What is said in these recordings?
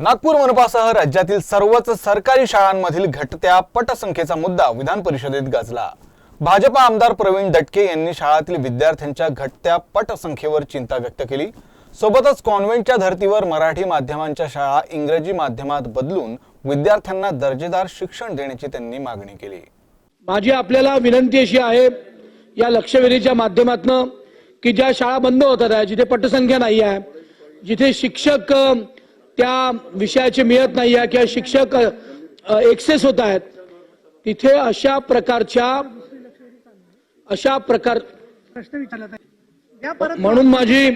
नागपूर मनपासह राज्यातील सर्वच सरकारी शाळांमधील घटत्या पटसंख्येचा मुद्दा विधान परिषदेत गाजला. भाजपा आमदार प्रवीण दटके यांनी शाळातील विद्यार्थ्यांच्या घटत्या पटसंख्येवर चिंता व्यक्त केली. सोबतच कॉन्व्हेंटच्या धर्तीवर मराठी माध्यमांच्या शाळा इंग्रजी माध्यमात बदलून विद्यार्थ्यांना दर्जेदार शिक्षण देण्याची त्यांनी मागणी केली. माझी आपल्याला विनंती अशी आहे या लक्षवेधीच्या माध्यमातून की ज्या शाळा बंद होतात आहे जिथे पटसंख्या नाही आहे जिथे शिक्षक त्या विषयाचे मिळत नाही आहे किंवा शिक्षक एक्सेस होत आहेत तिथे अशा प्रकारच्या अशा प्रकार म्हणून माझी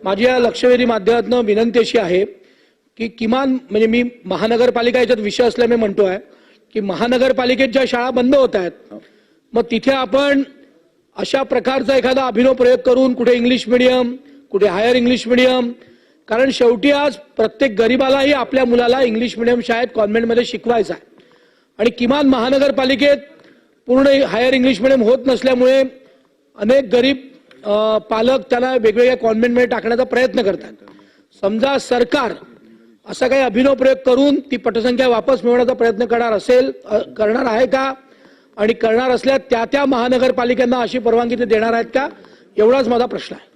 माझी या लक्षवेधी माध्यमातून विनंती अशी आहे की किमान म्हणजे मी महानगरपालिका याच्यात विषय असल्यामुळे म्हणतो आहे की महानगरपालिकेत ज्या शाळा बंद होत आहेत मग तिथे आपण अशा प्रकारचा एखादा अभिनव प्रयोग करून कुठे इंग्लिश मिडियम कुठे हायर इंग्लिश मिडियम कारण शेवटी आज प्रत्येक गरीबालाही आपल्या मुलाला इंग्लिश मिडियम शाळेत कॉन्व्हेंटमध्ये शिकवायचं आहे. आणि किमान महानगरपालिकेत पूर्ण हायर इंग्लिश मिडियम होत नसल्यामुळे अनेक गरीब पालक त्याला वेगवेगळ्या कॉन्व्हेंटमध्ये टाकण्याचा प्रयत्न करतात. समजा सरकार असा काही अभिनव प्रयोग करून ती पटसंख्या वापस मिळवण्याचा प्रयत्न करणार असेल करणार आहे का? आणि करणार असल्यास त्या त्या महानगरपालिकांना अशी परवानगी ते देणार आहेत का? एवढाच माझा प्रश्न आहे.